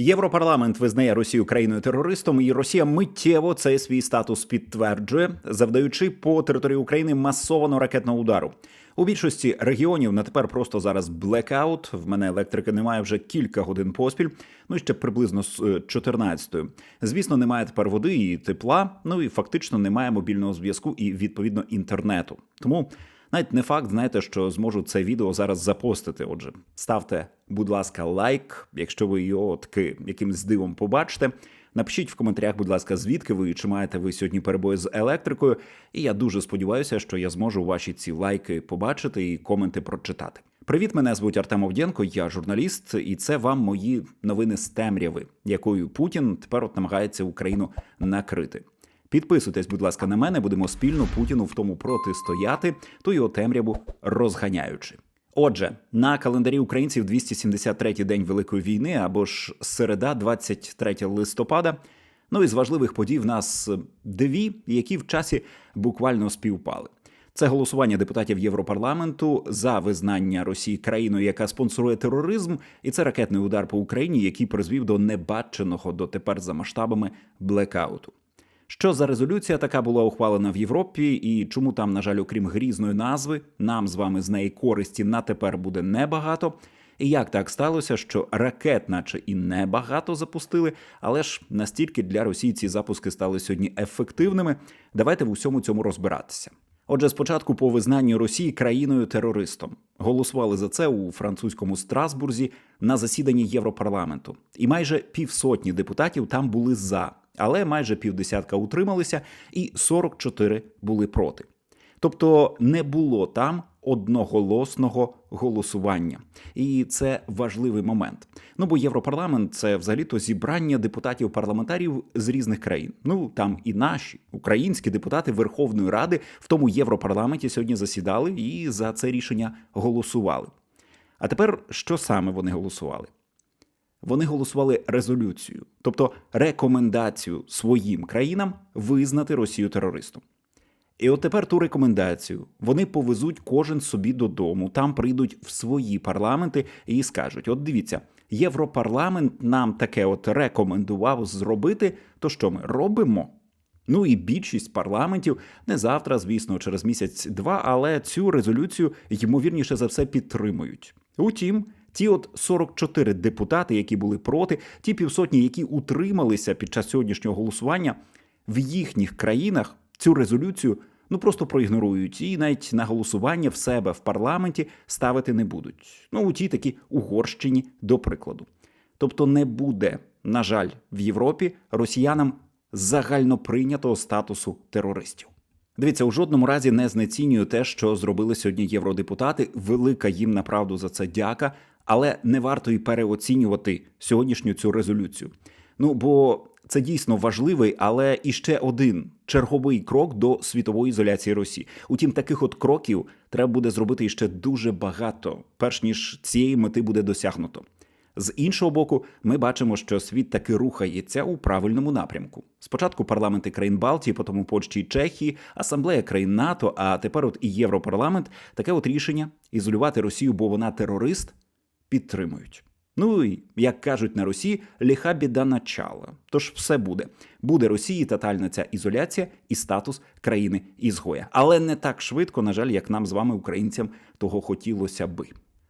Європарламент визнає Росію країною терористом, і Росія миттєво цей свій статус підтверджує, завдаючи по території України масованого ракетного удару. У більшості регіонів на тепер просто зараз блекаут. В мене електрики немає вже кілька годин поспіль. Ну ще приблизно з 14-ї. Звісно, немає тепер води і тепла. Ну і фактично немає мобільного зв'язку і відповідно інтернету. Тому. Навіть не факт, знаєте, що зможу це відео зараз запостити. Отже, ставте, будь ласка, лайк, якщо ви його таки якимсь дивом побачите. Напишіть в коментарях, будь ласка, звідки ви чи маєте ви сьогодні перебої з електрикою. І я дуже сподіваюся, що я зможу ваші ці лайки побачити і коменти прочитати. Привіт, мене звуть Артем Овдєнко, я журналіст, і це вам мої новини з темряви, якою Путін тепер от намагається Україну накрити. Підписуйтесь, будь ласка, на мене, будемо спільно Путіну в тому протистояти, ту його темряву розганяючи. Отже, на календарі українців 273-й день Великої війни або ж середа, 23 листопада. Ну і з важливих подій в нас дві, які в часі буквально співпали. Це голосування депутатів Європарламенту за визнання Росії країною, яка спонсорує тероризм, і це ракетний удар по Україні, який призвів до небаченого дотепер за масштабами блекауту. Що за резолюція така була ухвалена в Європі, і чому там, на жаль, окрім грізної назви, нам з вами з неї користі на тепер буде небагато. І як так сталося, що ракет, наче і небагато запустили, але ж настільки для Росії ці запуски стали сьогодні ефективними. Давайте в усьому цьому розбиратися. Отже, спочатку по визнанню Росії країною терористом голосували за це у французькому Страсбурзі на засіданні Європарламенту, і майже півсотні депутатів там були за але майже півдесятка утрималися, і 44 були проти. Тобто не було там одноголосного голосування, і це важливий момент. Ну бо європарламент це взагалі-то зібрання депутатів парламентарів з різних країн. Ну там і наші українські депутати Верховної Ради в тому європарламенті сьогодні засідали і за це рішення голосували. А тепер що саме вони голосували? Вони голосували резолюцію, тобто рекомендацію своїм країнам визнати Росію терористом. І от тепер ту рекомендацію вони повезуть кожен собі додому, там прийдуть в свої парламенти і скажуть: от дивіться, Європарламент нам таке от рекомендував зробити. То що ми робимо? Ну і більшість парламентів не завтра, звісно, через місяць-два, але цю резолюцію ймовірніше за все підтримують. Утім. Ті от 44 депутати, які були проти, ті півсотні, які утрималися під час сьогоднішнього голосування, в їхніх країнах цю резолюцію ну просто проігнорують і навіть на голосування в себе в парламенті ставити не будуть. Ну у тій такі Угорщині, до прикладу. Тобто не буде, на жаль, в Європі росіянам загально прийнятого статусу терористів. Дивіться, у жодному разі не знецінюю те, що зробили сьогодні євродепутати. Велика їм направду за це дяка але не варто і переоцінювати сьогоднішню цю резолюцію. Ну бо це дійсно важливий, але і ще один черговий крок до світової ізоляції Росії. Утім, таких от кроків треба буде зробити іще дуже багато, перш ніж цієї мети буде досягнуто. З іншого боку, ми бачимо, що світ таки рухається у правильному напрямку. Спочатку парламенти країн Балтії, потім Польщі і Чехії, асамблея країн НАТО, а тепер от і Європарламент таке от рішення ізолювати Росію, бо вона терорист підтримують. Ну і як кажуть на Росії, ліха біда начала. Тож все буде. Буде Росії тотальна ця ізоляція і статус країни ізгоя. Але не так швидко, на жаль, як нам з вами, українцям, того хотілося би.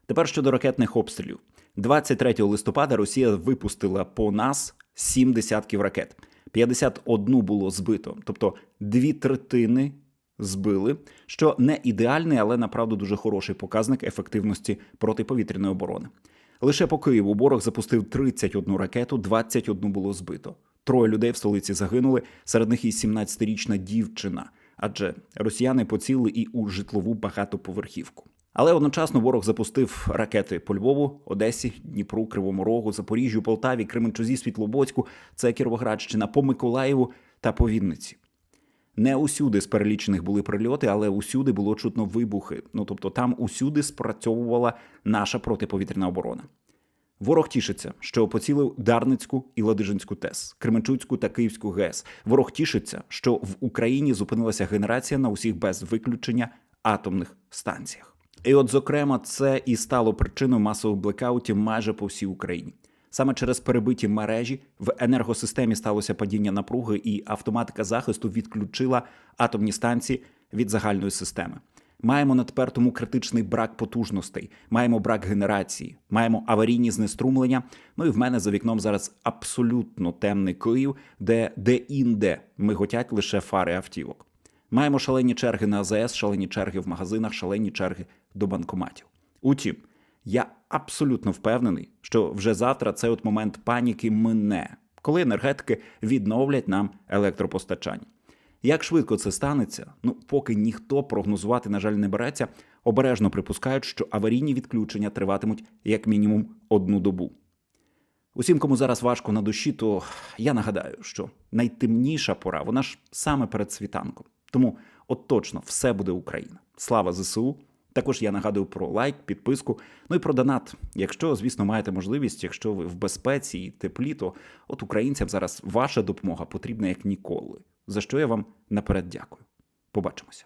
Тепер щодо ракетних обстрілів, 23 листопада Росія випустила по нас сім десятків ракет. 51 було збито, тобто дві третини збили, що не ідеальний, але направду дуже хороший показник ефективності протиповітряної оборони. Лише по Києву ворог запустив 31 ракету, 21 було збито. Троє людей в столиці загинули, серед них і 17-річна дівчина, адже росіяни поцілили і у житлову багатоповерхівку. Але одночасно ворог запустив ракети по Львову, Одесі, Дніпру, Кривому Рогу, Запоріжжю, Полтаві, Кременчузі, Світлобоцьку, це Кіровоградщина, по Миколаєву та по Вінниці. Не усюди з перелічених були прильоти, але усюди було чутно вибухи. Ну тобто там усюди спрацьовувала наша протиповітряна оборона. Ворог тішиться, що поцілив Дарницьку і Ладижинську ТЕС, Кременчуцьку та Київську ГЕС. Ворог тішиться, що в Україні зупинилася генерація на усіх без виключення атомних станціях. І, от, зокрема, це і стало причиною масових блекаутів майже по всій Україні. Саме через перебиті мережі в енергосистемі сталося падіння напруги, і автоматика захисту відключила атомні станції від загальної системи. Маємо на тепер тому критичний брак потужностей, маємо брак генерації, маємо аварійні знеструмлення. Ну і в мене за вікном зараз абсолютно темний Київ, де де-інде миготять лише фари автівок. Маємо шалені черги на АЗС, шалені черги в магазинах, шалені черги до банкоматів. Утім, я абсолютно впевнений, що вже завтра цей от момент паніки мине, коли енергетики відновлять нам електропостачання. Як швидко це станеться? Ну, поки ніхто прогнозувати, на жаль, не береться, обережно припускають, що аварійні відключення триватимуть як мінімум одну добу. Усім, кому зараз важко на душі, то я нагадаю, що найтемніша пора, вона ж саме перед світанком. Тому от точно все буде Україна. Слава ЗСУ! Також я нагадую про лайк, підписку, ну і про донат. Якщо, звісно, маєте можливість, якщо ви в безпеці і теплі, то от українцям зараз ваша допомога потрібна як ніколи. За що я вам наперед дякую. Побачимося.